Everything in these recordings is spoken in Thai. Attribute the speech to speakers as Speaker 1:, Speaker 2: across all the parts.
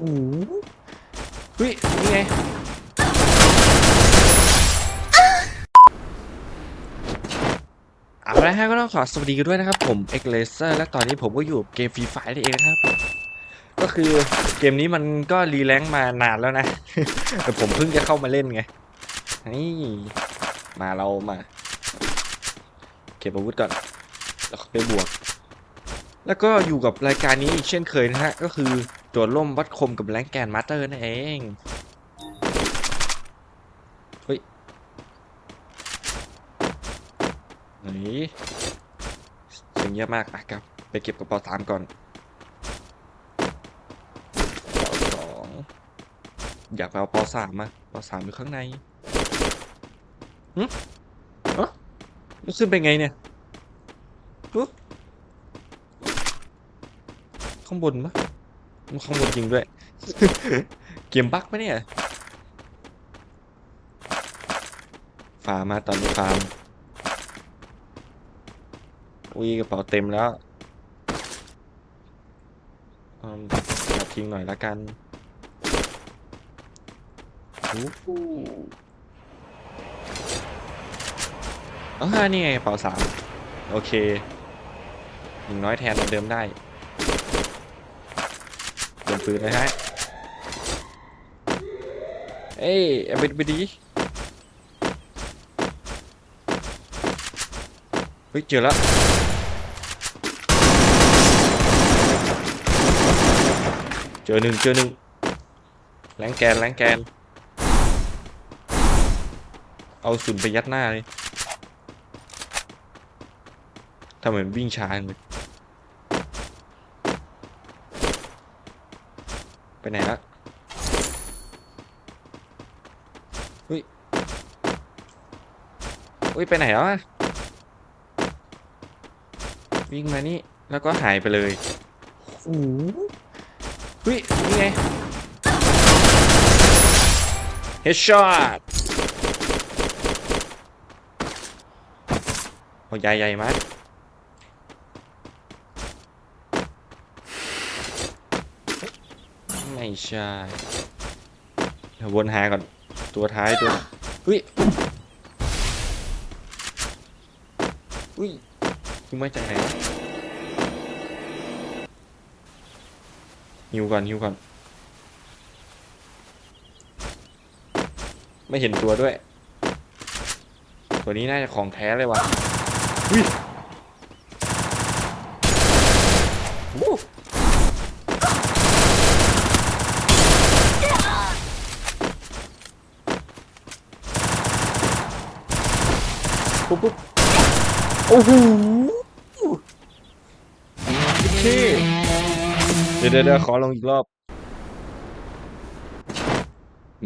Speaker 1: โอ้โหเฮ้ยนี่ไงเอาละฮะก็ต้องขอสวัสดีกันด้วยนะครับ ผมเอ็กเลเซอร์และตอนนี้ผมก็อยู่เกมฟรีไฟนั่เองนะครับผมก็คือเกมนี้มันก็รีแลงค์มานานแล้วนะแต่ผมเพิ่งจะเข้ามาเล่นไงนี่มาเรามา เก็บอาวุธก่อนแล้วไปบวก แล้วก็อยู่กับรายการนี้อีกเช่นเคยนะฮะก็คือ โจทย์ล่มวัดคมกับแรงแกนมาสเตอร์นั่นเอง เฮ้ยไหนเสียงเยอะมากอะครับ ไปเก็บกระเป๋าสามก่อนสองอยากไปเอาปอสามมาปอสามอยู่ข้างในหึเอ๋อขึ้นไปไงเนี่ยข้างบนปะมัน ข้างบนจริงด้วย เกมบั๊กปะเนี่ย ฟาร์มมาตอนนี้ฟาร์มอุ้ยกระเป๋าเต็มแล้วอืมตัดทิ้งหน่อยละกันอู้หูอ๋อนี่ไงกระเป๋าสามโอเคอย่างน้อยแทนอันเดิมได้เปลี่ยนปืนเลยฮะ เอ้ยเอาไปไปดีเฮ้ยเจอแล้วเจอหนึ่งเจอหนึ่งแรงแกนแรงแกน เอาสุนไปยัดหน้าเลยทำเหมือนวิ่งช้าเลย ไปไหนละเฮ้ยเฮ้ยไปไหนแล้วอะวิ่งมานี่แล้วก็หายไปเลยโอ้โหเฮ้ยนี่ไงเฮดช็อตโอ้ใหญ่ใหญ่มากไม่ ใช่วนหาก่อน ตัวท้ายตัวเฮ้ยอุ้ยยิงมาจากไหนวะฮิวก่อนฮิวก่อน ไม่เห็นตัวด้วย ตัวนี้น่าจะของแท้เลยว่ะอุ้ยวู้ ปุ๊บปุ๊บโอ้โหโอเคเดี๋ยวเดี๋ยวเดี๋ยวขอลงอีกรอบ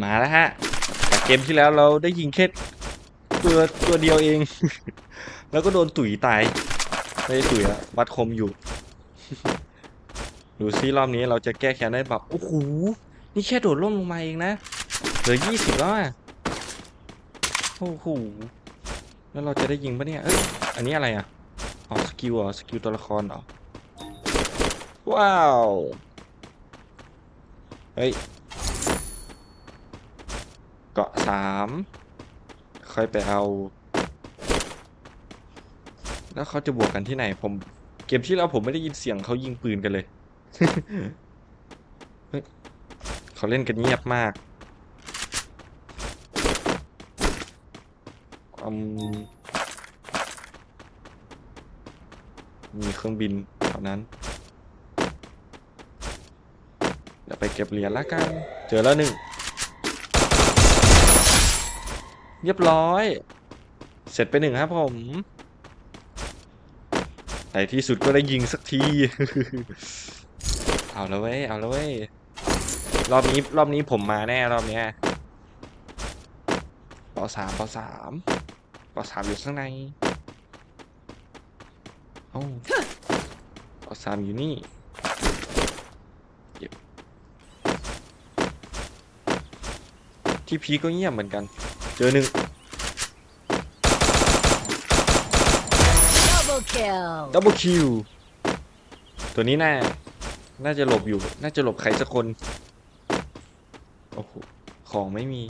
Speaker 1: มาแล้วฮะจากเกมที่แล้วเราได้ยิงแค่ตัวตัวเดียวเอง แล้วก็โดนตุ๋ยตาย ไม่ได้ตุ๋ยอะวัดคมอยู่ ดูซิรอบนี้เราจะแก้แค้นได้แบบ โอ้โห นี่แค่โดดร่มลงมาเองนะ เหลือยี่สิบแล้วอะโอ้โห แล้วเราจะได้ยิงปะเนี่ย เอ้ย อันนี้อะไรอะอ๋อสกิลเหรอสกิลตัวละครเหรอว้าว เฮ้ย เกาะสามค่อยไปเอา แล้วเขาจะบวกกันที่ไหน ผม เกมที่แล้วผมไม่ได้ยินเสียงเขายิงปืนกันเลยเฮ้ยเขาเล่นกันเงียบมาก มมีเครื่องบินเท่านั้น เดี๋ยวไปเก็บเหรียญละกัน เจอแล้วหนึ่ง เรียบร้อย เสร็จไปหนึ่งครับผมในที่สุดก็ได้ยิงสักที เอาแล้วเว้ย เอาแล้วเว้ย รอบนี้ รอบนี้ผมมาแน่ รอบเนี้ย ปสามปสามปสามอยู่ข้างในโอ้าปสามอยู่นี่เก็บที่พีก็เงียบเหมือนกัน เจอหนึ่ง
Speaker 2: Double kill.
Speaker 1: ดับเบิลคิวตัวนี้น่า น่าจะหลบอยู่ น่าจะหลบใครสักคน โอ้โห ของไม่มี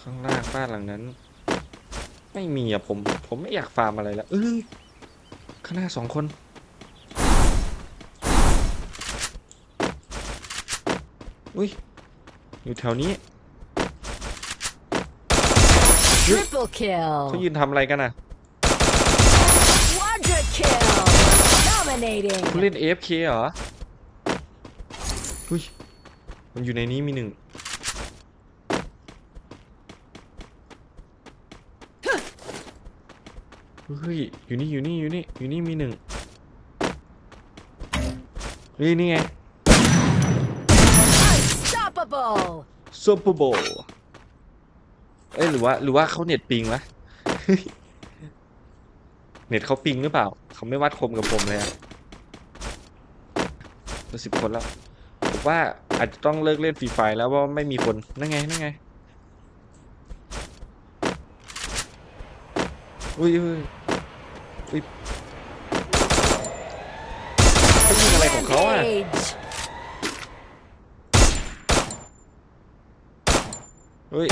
Speaker 1: ข้างล่างบ้านหลังนั้น ไม่มีอะผม ผมไม่อยากฟาร์มอะไรแล้วเอ้ยข้างหน้าสองคนอุ้ยอยู่แถวนี้
Speaker 2: Triple kill.
Speaker 1: เขายืนทำอะไรกันอะ
Speaker 2: Quadra kill. Dominating.
Speaker 1: คุณเล่น AFK เหรออุ้ยมันอยู่ในนี้มีหนึ่ง เฮ้ยอยู่นี่อยู่นี่อยู่นี่อยู่นี่มีหนึ่งเฮ้ยนี่ไง
Speaker 2: Unstoppable.
Speaker 1: ซูเปอร์โบว์เอ้ยหรือว่าหรือว่าเขาเน็ตปิงวะ เน็ตเขาปิงหรือเปล่า เขาไม่วัดคมกับผมเลยอะเหลือสิบคนแล้วผมว่าอาจจะต้องเลิกเล่นฟรีไฟแล้วเพราะว่าไม่มีคนนั่นไงนั่นไงอุ้ยอุ้ยอุ้ยเขา ยิงอะไรของเขาอะเฮ้ย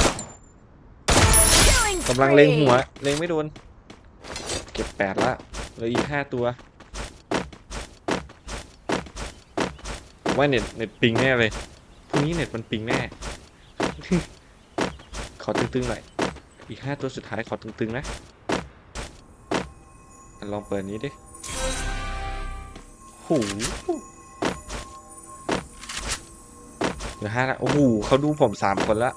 Speaker 1: กำลังเล็งหัว เล็งไม่โดน เก็บแปดละเหลืออีกห้าตัวผมว่าเน็ตเน็ตปิงแน่เลยพรุ่งนี้เน็ตมันปิงแน่ ขอตึงๆหน่อย อีกห้าตัวสุดท้ายขอตึงๆนะ ลองเปิดนี้ดิ หูเหลือห้าละโอ้โหเขาดูผมสามคนละ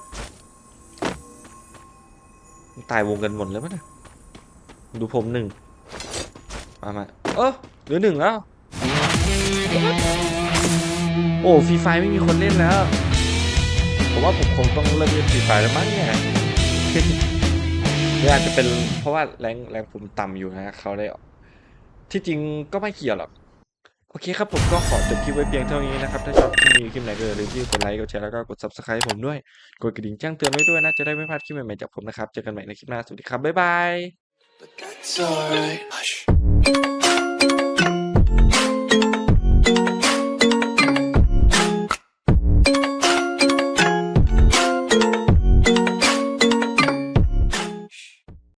Speaker 1: ตายวงกันหมดเลยมั้ยนะดูผมหนึ่งมามาเออเหลือหนึ่งแล้ว โอ้ฟรีไฟไม่มีคนเล่นแล้วผมว่าผมคงต้องเลิกเล่นฟรีไฟแล้วมั้งเนี่ยหรืออาจจะเป็นเพราะว่าแรงแรงผมต่ำอยู่นะเขาได้ออกที่จริงก็ไม่เกี่ยวหรอก โอเคครับผมก็ขอจบคลิปไว้เพียงเท่านี้นะครับ ถ้าชอบคลิปนี้คลิปไหนก็อย่าลืมที่กดไลค์กดแชร์แล้วก็กด subscribe ผมด้วย กดกระดิ่งแจ้งเตือนไว้ด้วยนะจะได้ไม่พลาดคลิปใหม่ๆจากผมนะครับ เจอกันใหม่ในคลิปหน้าสวัสดีครับบ๊ายบาย